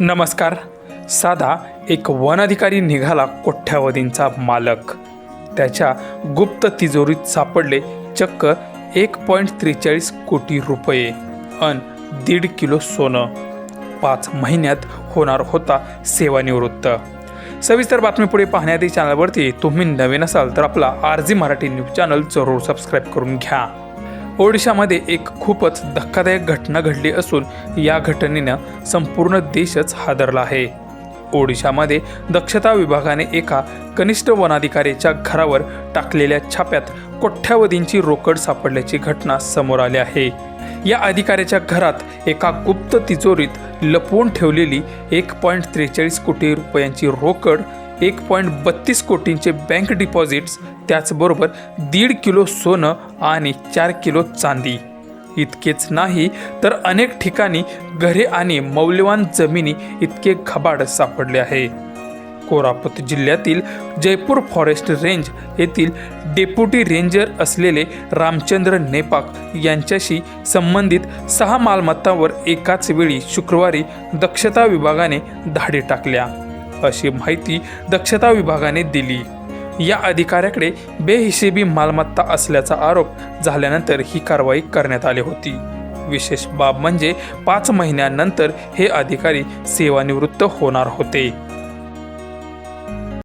नमस्कार. साधा एक वन अधिकारी निघाला कोठ्यावधींचा मालक. त्याच्या गुप्त तिजोरीत सापडले चक्क एक पॉईंट त्रेचाळीस कोटी रुपये अन दीड किलो सोनं. पाच महिन्यात होणार होता सेवानिवृत्त. सविस्तर बातमी पुढे पाहण्याआधी चॅनलवरती तुम्ही नवीन असाल तर आपला R G Marathi news channel जरूर सबस्क्राईब करून घ्या. ओडिशामध्ये एक खूपच धक्कादायक घटना घडली असून या घटनेनं संपूर्ण देशच हादरला आहे. ओडिशामध्ये दक्षता विभागाने एका कनिष्ठ वनाधिकाऱ्याच्या घरावर टाकलेल्या छाप्यात कोट्यावधींची रोकड सापडल्याची घटना समोर आली आहे. या अधिकाऱ्याच्या घरात एका गुप्त तिजोरीत लपवून ठेवलेली एक पॉईंट त्रेचाळीस कोटी रुपयांची रोकड एक पॉईंट बत्तीस कोटींचे बँक डिपॉझिट्स त्याचबरोबर दीड किलो सोनं आणि चार किलो चांदी. इतकेच नाही तर अनेक ठिकाणी घरे आणि मौल्यवान जमिनी इतके खबाड सापडले आहे. कोरापूत जिल्ह्यातील जयपूर फॉरेस्ट रेंज येथील डेप्युटी रेंजर असलेले रामचंद्र नेपाक यांच्याशी संबंधित सहा मालमत्तांवर एकाच वेळी शुक्रवारी दक्षता विभागाने धाडी टाकल्या. अशी माहिती दक्षता विभागाने दिली. या अधिकाऱ्याकडे बेहिशेबी मालमत्ता असल्याचा आरोप झाल्यानंतर ही कारवाई करण्यात आली होती. विशेष बाब म्हणजे पाच महिन्यानंतर हे अधिकारी सेवानिवृत्त होणार होते.